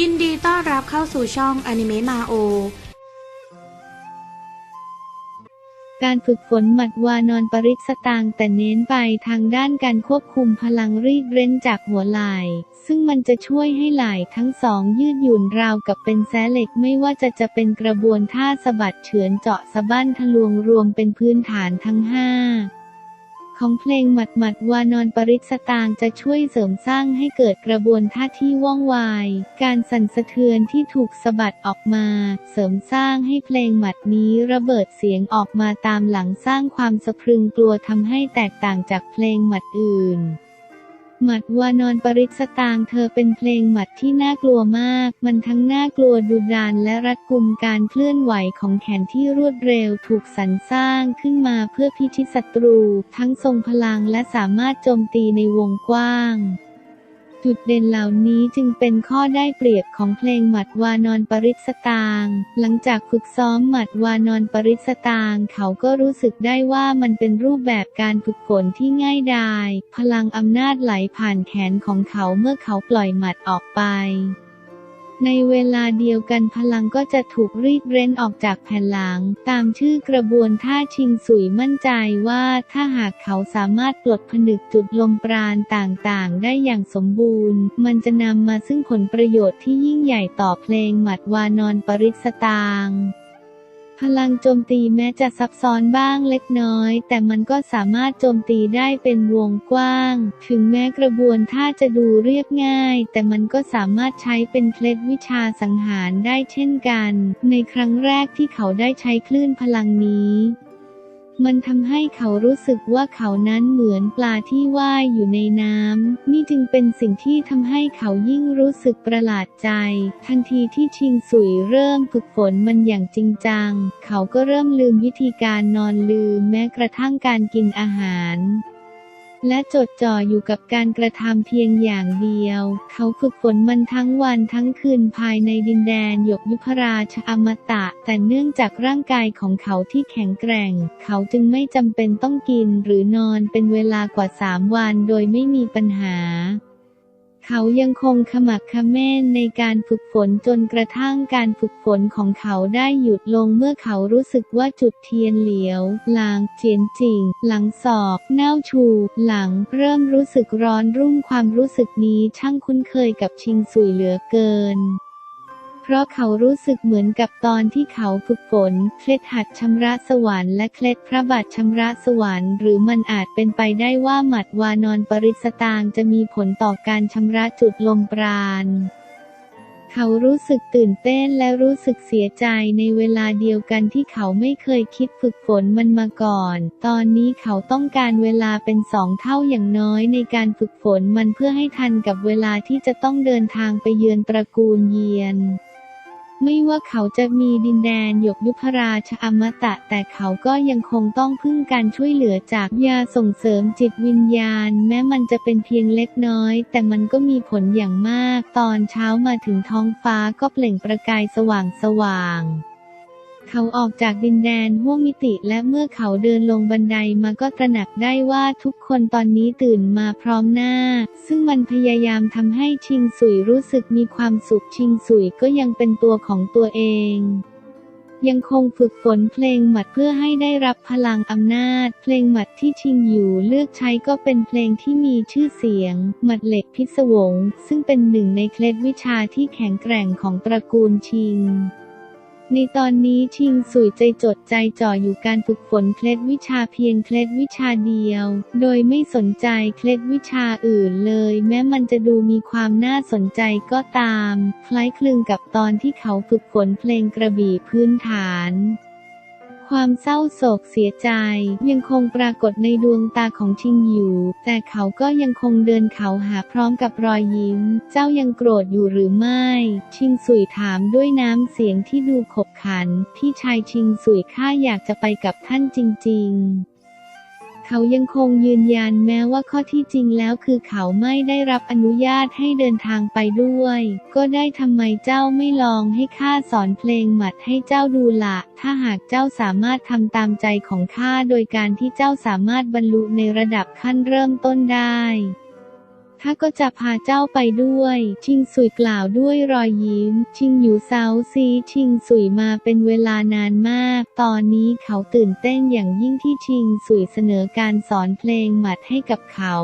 ยินดีต้อนรับเข้าสู่ช่องอนิเมะมาโอ การฝึกฝนหมัดวานอนปริศตางแต่เน้นไปทางด้านการควบคุมพลังรีดเร้นจากหัวไหล่ซึ่งมันจะช่วยให้ไหล่ทั้งสองยืดหยุ่นราวกับเป็นแสเหล็กไม่ว่าจะจะเป็นกระบวนท่าสะบัดเฉือนเจาะสะบั้นทะลวงรวมเป็นพื้นฐานทั้งห้า ของเพลงหมัดหมัดวานอนปริศตางจะช่วยเสริมสร้างให้เกิดกระบวนท่าที่ว่องไว การสั่นสะเทือนที่ถูกสะบัดออกมา เสริมสร้างให้เพลงหมัดนี้ระเบิดเสียงออกมาตามหลังสร้างความสะพรึงกลัวทำให้แตกต่างจากเพลงหมัดอื่น หมัดวานอนปริศตางเธอเป็นเพลงหมัดที่น่ากลัวมาก มันทั้งน่ากลัวดุดานและรัดกุมการเคลื่อนไหวของแขนที่รวดเร็วถูกสรรสร้างขึ้นมาเพื่อพิชิตศัตรู ทั้งทรงพลังและสามารถโจมตีในวงกว้าง จุดเด่นเหล่านี้จึงเป็นข้อได้เปรียบของเพลงหมัดวานอนปริศตาง หลังจากฝึกซ้อมหมัดวานอนปริศตาง เขาก็รู้สึกได้ว่ามันเป็นรูปแบบการฝึกฝนที่ง่ายดาย พลังอำนาจไหลผ่านแขนของเขาเมื่อเขาปล่อยหมัดออกไป ในเวลาเดียวกันพลังก็จะถูกรีดเร้นออกจากแผ่นหลัง ตามชื่อกระบวนท่าชิงสุยมั่นใจว่าถ้าหากเขาสามารถปลดผนึกจุดลมปราณต่างๆ ได้อย่างสมบูรณ์ มันจะนำมาซึ่งผลประโยชน์ที่ยิ่งใหญ่ต่อเพลงหมัดวานอนปริศตาง พลังโจมตีแม้จะซับซ้อนบ้างเล็กน้อย แต่มันก็สามารถโจมตีได้เป็นวงกว้าง ถึงแม้กระบวนท่าจะดูเรียบง่าย แต่มันก็สามารถใช้เป็นเคล็ดวิชาสังหารได้เช่นกัน ในครั้งแรกที่เขาได้ใช้คลื่นพลังนี้ มันทำให้เขารู้สึกว่าเขานั้นเหมือนปลาที่ว่ายอยู่ในน้ำ นี่จึงเป็นสิ่งที่ทำให้เขายิ่งรู้สึกประหลาดใจ ทันทีที่ชิงสุยเริ่มฝึกฝนมันอย่างจริงจัง เขาก็เริ่มลืมวิธีการนอนลืมแม้กระทั่งการกินอาหาร และจดจ่ออยู่กับการกระทำเพียงอย่างเดียว เขาฝึกฝนมันทั้งวันทั้งคืนภายในดินแดนหยกยุพราชอมตะ แต่เนื่องจากร่างกายของเขาที่แข็งแกร่ง เขาจึงไม่จำเป็นต้องกินหรือนอนเป็นเวลากว่าสามวันโดยไม่มีปัญหา เขายังคงขมักเขม้นในการฝึกฝนจนกระทั่งการฝึกฝนของเขาได้หยุดลงเมื่อเขารู้สึกว่าจุดเทียนเหลียวหลางเจียนจิง หลังสอบเน่าชู หลังเริ่มรู้สึกร้อนรุ่มความรู้สึกนี้ช่างคุ้นเคยกับชิงสุยเหลือเกิน เพราะเขารู้สึกเหมือนกับตอนที่เขาฝึกฝน เคล็ดหัดชำระสวรรค์และเคล็ดพระบาทชำระสวรรค์หรือมันอาจเป็นไปได้ว่าหมัดวานอนปริสตางจะมีผลต่อการชำระจุดลมปราณเขารู้สึกตื่นเต้นและรู้สึกเสียใจในเวลาเดียวกันที่เขาไม่เคยคิดฝึกฝนมันมาก่อน ตอนนี้เขาต้องการเวลาเป็นสองเท่าอย่างน้อยในการฝึกฝนมันเพื่อให้ทันกับเวลาที่จะต้องเดินทางไปเยือนตระกูลเยียน ไม่ว่าเขาจะมีดินแดนหยกยุพราชอมตะ แต่เขาก็ยังคงต้องพึ่งการช่วยเหลือจากยาส่งเสริมจิตวิญญาณ แม้มันจะเป็นเพียงเล็กน้อย แต่มันก็มีผลอย่างมาก ตอนเช้ามาถึงท้องฟ้าก็เปล่งประกายสว่างสว่าง เขาออกจากดินแดนห้วงมิติและเมื่อเขาเดินลงบันไดมาก็ตระหนักได้ว่าทุกคนตอนนี้ตื่นมาพร้อมหน้า ซึ่งมันพยายามทำให้ชิงสุยรู้สึกมีความสุขชิงสุยก็ยังเป็นตัวของตัวเองยังคงฝึกฝนเพลงหมัดเพื่อให้ได้รับพลังอำนาจ เพลงหมัดที่ชิงอยู่เลือกใช้ก็เป็นเพลงที่มีชื่อเสียง หมัดเหล็กพิศวง ซึ่งเป็นหนึ่งในเคล็ดวิชาที่แข็งแกร่งของตระกูลชิง ในตอนนี้ชิงสุยใจจดใจจ่ออยู่การฝึกฝนเคล็ดวิชาเพียงเคล็ดวิชาเดียว โดยไม่สนใจเคล็ดวิชาอื่นเลย แม้มันจะดูมีความน่าสนใจก็ตาม คล้ายคลึงกับตอนที่เขาฝึกฝนเพลงกระบี่พื้นฐาน ความเศร้าโศกเสียใจ ยังคงปรากฏในดวงตาของชิงอยู่ แต่เขาก็ยังคงเดินเขาหาพร้อมกับรอยยิ้ม เจ้ายังโกรธอยู่หรือไม่ ชิงสุยถามด้วยน้ำเสียงที่ดูขบขัน พี่ชายชิงสุยข้าอยากจะไปกับท่านจริง ๆ เขายังคงยืนยันแม้ว่าข้อที่จริงแล้วคือเขาไม่ได้รับอนุญาตให้เดินทางไปด้วย ก็ได้ทำไมเจ้าไม่ลองให้ข้าสอนเพลงหมัดให้เจ้าดูละ ถ้าหากเจ้าสามารถทำตามใจของข้าโดยการที่เจ้าสามารถบรรลุในระดับขั้นเริ่มต้นได้ ข้าก็จะพาเจ้าไปด้วย ชิงสุยกล่าวด้วยรอยยิ้ม ชิงอยู่เซาซีชิงสุยมาเป็นเวลานานมาก ตอนนี้เขาตื่นเต้นอย่างยิ่งที่ชิงสุยเสนอการสอนเพลงหมัดให้กับเขา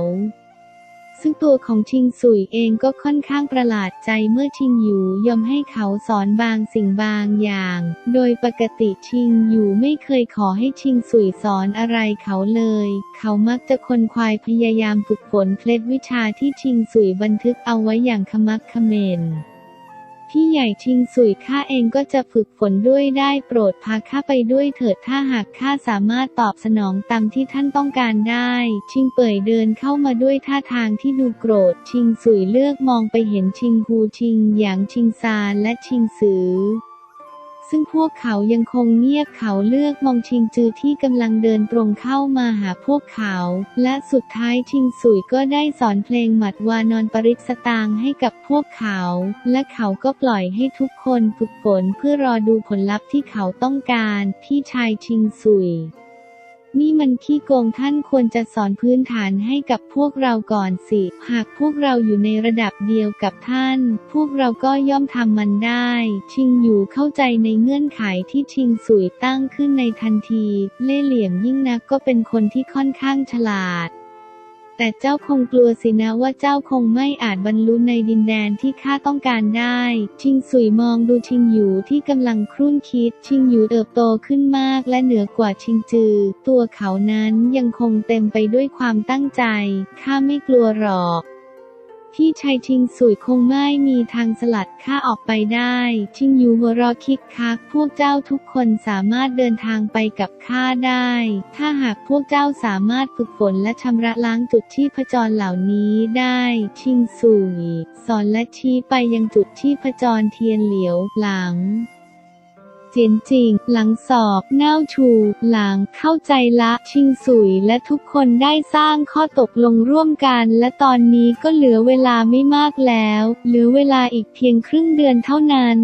ซึ่งตัวของชิงสุยเองก็ค่อนข้างประหลาดใจเมื่อชิงหยูยอมให้เขาสอนบางสิ่งบางอย่าง โดยปกติชิงหยูไม่เคยขอให้ชิงสุยสอนอะไรเขาเลย เขามักจะคนควายพยายามฝึกฝนเคล็ดวิชาที่ชิงสุยบันทึกเอาไว้อย่างขมักเขม้น พี่ใหญ่ชิงสุยข้าเองก็จะฝึกฝนด้วยได้โปรดพาข้าไปด้วยเถิดถ้าหากข้าสามารถตอบสนองตามที่ท่านต้องการได้ ชิงเปิดเดินเข้ามาด้วยท่าทางที่ดูโกรธ ชิงสุยเลือกมองไปเห็นชิงฮูชิงหยางชิงซานและชิงซือ ซึ่งพวกเขายังคงเงียบเขาเลือกมองชิงจือที่กำลังเดินตรงเข้ามาหาพวกเขา และสุดท้ายชิงสุยก็ได้สอนเพลงหมัดวานอนปริศสตางให้กับพวกเขา และเขาก็ปล่อยให้ทุกคนฝึกฝนเพื่อรอดูผลลัพธ์ที่เขาต้องการ พี่ชายชิงสุย นี่มันขี้โกงท่านควรจะสอนพื้นฐานให้กับพวกเราก่อนสิ หากพวกเราอยู่ในระดับเดียวกับท่าน พวกเราก็ย่อมทำมันได้ ชิงอยู่เข้าใจในเงื่อนไขที่ชิงสุยตั้งขึ้นในทันที เล่เหลี่ยมยิ่งนักก็เป็นคนที่ค่อนข้างฉลาด แต่เจ้าคงกลัวสินะว่าเจ้าคงไม่อาจบรรลุในดินแดนที่ข้าต้องการได้ ชิงสุยมองดูชิงหยูที่กำลังครุ่นคิด ชิงหยูเติบโตขึ้นมากและเหนือกว่าชิงจือ ตัวเขานั้นยังคงเต็มไปด้วยความตั้งใจ ข้าไม่กลัวหรอก พี่ชายชิงสุยคงไม่มีทางสลัดข้าออกไปได้ ชิงยูหัวรอคิกคัก พวกเจ้าทุกคนสามารถเดินทางไปกับข้าได้ ถ้าหากพวกเจ้าสามารถฝึกฝนและชำระล้างจุดที่พจรเหล่านี้ได้ ชิงสุยสอนและชี้ไปยังจุดที่พจรเทียนเหลียวหลัง เจียนจิง หลังสอบเน่าชู หลัง เข้าใจละ ชิงสุย และทุกคนได้สร้างข้อตกลงร่วมกัน และตอนนี้ก็เหลือเวลาไม่มากแล้ว เหลือเวลาอีกเพียงครึ่งเดือนเท่านั้น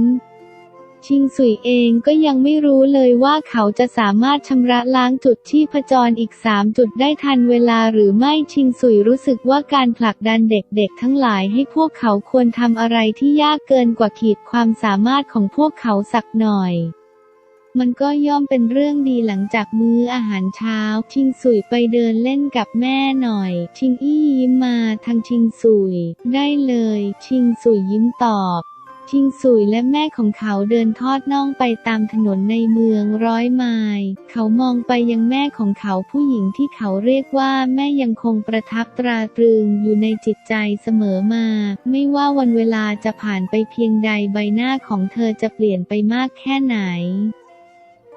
ชิงสุยเองก็ยังไม่รู้เลยว่าเขาจะสามารถชำระล้างจุดที่ผจรอีกสามจุดได้ทันเวลาหรือไม่ชิงสุยรู้สึกว่าการผลักดันเด็กๆ ทั้งหลายให้พวกเขาควรทำอะไรที่ยากเกินกว่าขีดความสามารถของพวกเขาสักหน่อย มันก็ย่อมเป็นเรื่องดีหลังจากมื้ออาหารเช้า ชิงสุยไปเดินเล่นกับแม่หน่อย ชิงอี้ยิ้มมาทางชิงสุย ได้เลย ชิงสุยยิ้มตอบชิงสุยและแม่ของเขาเดินทอดน่องไปตามถนนในเมืองร้อยไมล์ เขามองไปยังแม่ของเขาผู้หญิงที่เขาเรียกว่าแม่ยังคงประทับตราตรึงอยู่ในจิตใจเสมอมา ไม่ว่าวันเวลาจะผ่านไปเพียงใดใบหน้าของเธอจะเปลี่ยนไปมากแค่ไหน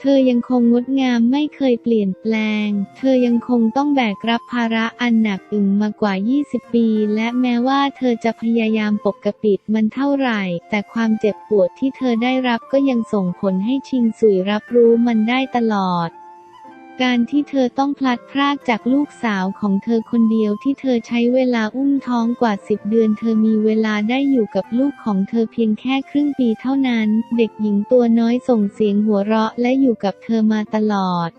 เธอยังคงงดงามไม่เคยเปลี่ยนแปลง เธอยังคงต้องแบกรับภาระอันหนักอึ้งมากว่า 20 ปี และแม้ว่าเธอจะพยายามปกปิดมันเท่าไหร่ แต่ความเจ็บปวดที่เธอได้รับก็ยังส่งผลให้ชิงสุยรับรู้มันได้ตลอด การที่เธอต้องพลัดพรากจากลูกสาวของเธอคนเดียวที่เธอใช้เวลาอุ้มท้องกว่าสิบเดือน เธอมีเวลาได้อยู่กับลูกของเธอเพียงแค่ครึ่งปีเท่านั้น เด็กหญิงตัวน้อยส่งเสียงหัวเราะและอยู่กับเธอมาตลอด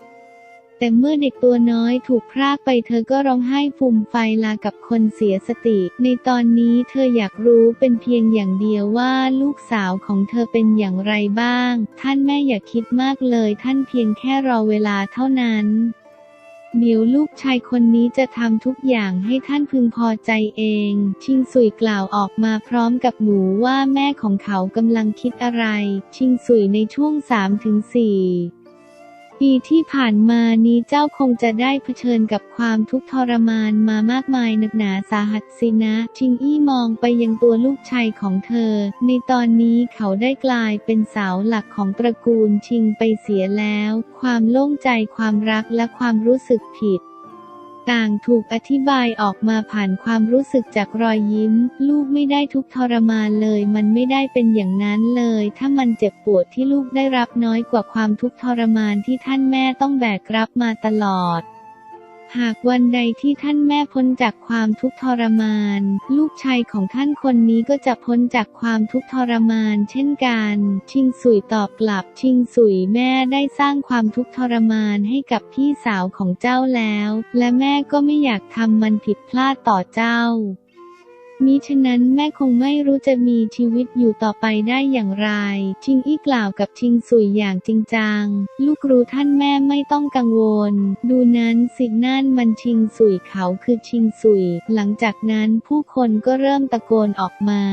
แต่เมื่อเด็กตัวน้อยถูกพรากไปเธอก็ร้องไห้ฟูมไฟลากับคนเสียสติ ในตอนนี้เธออยากรู้เป็นเพียงอย่างเดียวว่าลูกสาวของเธอเป็นอย่างไรบ้าง ท่านแม่อย่าคิดมากเลย ท่านเพียงแค่รอเวลาเท่านั้นเดี๋ยวลูกชายคนนี้จะทำทุกอย่างให้ท่านพึงพอใจเอง ชิงสุยกล่าวออกมาพร้อมกับหนูว่าแม่ของเขากำลังคิดอะไร ชิงสุยในช่วง 3-4 ปีที่ผ่านมานี้เจ้าคงจะได้เผชิญกับความทุกข์ทรมานมามากมายหนักหนาสาหัสสินะ ชิงอี้มองไปยังตัวลูกชายของเธอ ในตอนนี้เขาได้กลายเป็นเสาหลักของตระกูลชิงไปเสียแล้ว ความโล่งใจความรักและความรู้สึกผิด ต่างถูกอธิบายออกมาผ่านความรู้สึกจากรอยยิ้ม ลูกไม่ได้ทุกทรมานเลย มันไม่ได้เป็นอย่างนั้นเลย ถ้ามันเจ็บปวดที่ลูกได้รับน้อยกว่าความทุกทรมานที่ท่านแม่ต้องแบกรับมาตลอด หากวันใดที่ท่านแม่พ้นจากความทุกข์ทรมาน ลูกชายของท่านคนนี้ก็จะพ้นจากความทุกข์ทรมาน เช่นกัน ชิงสุยตอบกลับ ชิงสุยแม่ได้สร้างความทุกข์ทรมานให้กับพี่สาวของเจ้าแล้ว และแม่ก็ไม่อยากทำมันผิดพลาดต่อเจ้า มิฉะนั้นแม่คงไม่รู้จะมีชีวิตอยู่ต่อไปได้อย่างไร ชิงอี้กล่าวกับชิงสุยอย่างจริงจัง ลูกรู้ท่านแม่ไม่ต้องกังวล ดูนั้นสินั่นมันชิงสุยเขาคือชิงสุย หลังจากนั้นผู้คนก็เริ่มตะโกนออกมา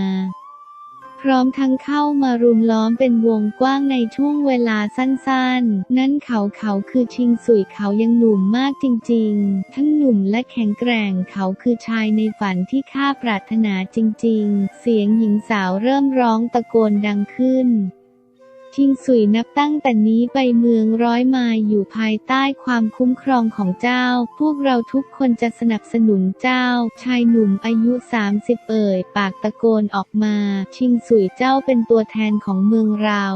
พร้อมทั้งเข้ามารุมล้อมเป็นวงกว้างในช่วงเวลาสั้นๆ นั่นเขาเขาคือชิงสุยเขายังหนุ่มมากจริงๆ ทั้งหนุ่มและแข็งแกร่งเขาคือชายในฝันที่ข้าปรารถนาจริงๆ เสียงหญิงสาวเริ่มร้องตะโกนดังขึ้น ชิงสุยนับตั้งแต่นี้ไปเมืองร้อยมาอยู่ภายใต้ความคุ้มครองของเจ้า พวกเราทุกคนจะสนับสนุนเจ้า ชายหนุ่มอายุ 30 เอ่ย ปากตะโกนออกมา ชิงสุยเจ้าเป็นตัวแทนของเมืองเรา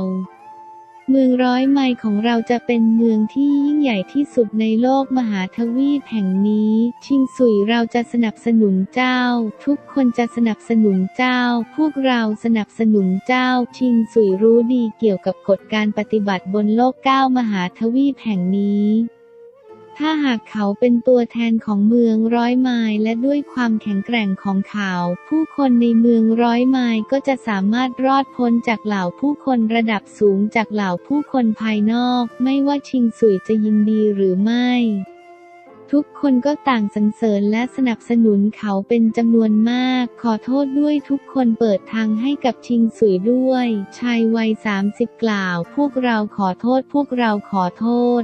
เมืองร้อยไมล์ของเราจะเป็นเมืองที่ยิ่งใหญ่ที่สุดในโลกมหาทวีปแห่งนี้ ชิงสุยเราจะสนับสนุนเจ้า ทุกคนจะสนับสนุนเจ้า พวกเราสนับสนุนเจ้า ชิงสุยรู้ดีเกี่ยวกับกฎการปฏิบัติบนโลกเก้ามหาทวีปแห่งนี้ ถ้าหากเขาเป็นตัวแทนของเมืองร้อยไมล์และด้วยความแข็งแกร่งของเขา ผู้คนในเมืองร้อยไมล์ก็จะสามารถรอดพ้นจากเหล่าผู้คนระดับสูงจากเหล่าผู้คนภายนอก ไม่ว่าชิงสุยจะยินดีหรือไม่ ทุกคนก็ต่างสรรเสริญและสนับสนุนเขาเป็นจำนวนมาก ขอโทษด้วยทุกคนเปิดทางให้กับชิงสุยด้วย ชายวัย 30 กล่าว พวกเราขอโทษพวกเราขอโทษ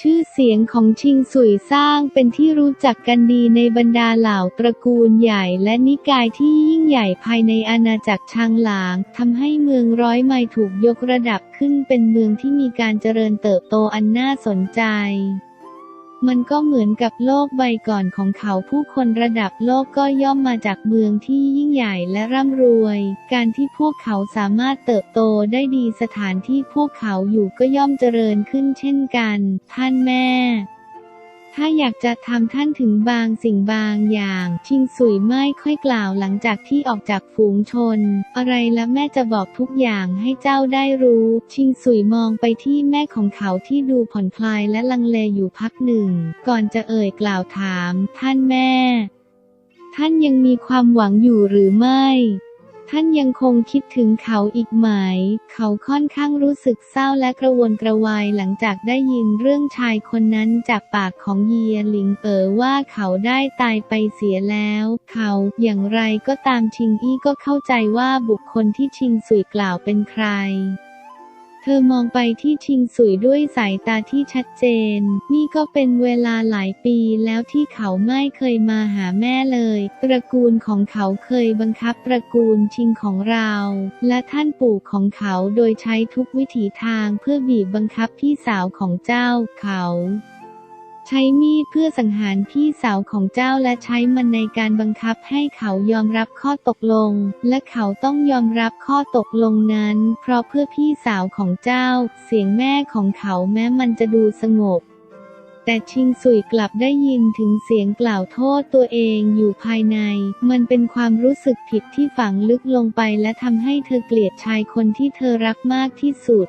ชื่อเสียงของชิงสุยสร้างเป็นที่รู้จักกันดีในบรรดาเหล่าตระกูลใหญ่และนิกายที่ยิ่งใหญ่ภายในอาณาจักรชางหลางทำให้เมืองร้อยไมล์ถูกยกระดับขึ้นเป็นเมืองที่มีการเจริญเติบโตอันน่าสนใจ มันก็เหมือนกับโลกใบก่อนของเขาผู้คนระดับโลกก็ย่อมมาจากเมืองที่ยิ่งใหญ่และร่ำรวย การที่พวกเขาสามารถเติบโตได้ดีสถานที่พวกเขาอยู่ก็ย่อมเจริญขึ้นเช่นกัน ท่านแม่ ถ้าอยากจะทำท่านถึงบางสิ่งบางอย่าง ชิงสุยไม่ค่อยกล่าวหลังจากที่ออกจากฝูงชน อะไรและแม่จะบอกทุกอย่างให้เจ้าได้รู้ ชิงสุยมองไปที่แม่ของเขาที่ดูผ่อนคลายและลังเลอยู่พักหนึ่ง ก่อนจะเอ่ยกล่าวถาม ท่านแม่ ท่านยังมีความหวังอยู่หรือไม่ ท่านยังคงคิดถึงเขาอีกไหม เขาค่อนข้างรู้สึกเศร้าและกระวนกระวายหลังจากได้ยินเรื่องชายคนนั้นจากปากของเยียหลิงเอ๋อว่าเขาได้ตายไปเสียแล้ว เขาอย่างไรก็ตามชิงอี้ก็เข้าใจว่าบุคคลที่ชิงสุยกล่าวเป็นใคร เธอมองไปที่ชิงสุยด้วยสายตาที่ชัดเจน นี่ก็เป็นเวลาหลายปีแล้วที่เขาไม่เคยมาหาแม่เลย ตระกูลของเขาเคยบังคับตระกูลชิงของเรา และท่านปู่ของเขาโดยใช้ทุกวิถีทางเพื่อบีบบังคับพี่สาวของเจ้าเขา ใช้มีดเพื่อสังหารพี่สาวของเจ้าและใช้มันในการบังคับให้เขายอมรับข้อตกลง และเขาต้องยอมรับข้อตกลงนั้น เพราะเพื่อพี่สาวของเจ้า เสียงแม่ของเขาแม้มันจะดูสงบแต่ชิงสุยกลับได้ยินถึงเสียงกล่าวโทษตัวเองอยู่ภายใน มันเป็นความรู้สึกผิดที่ฝังลึกลงไปและทำให้เธอเกลียดชายคนที่เธอรักมากที่สุด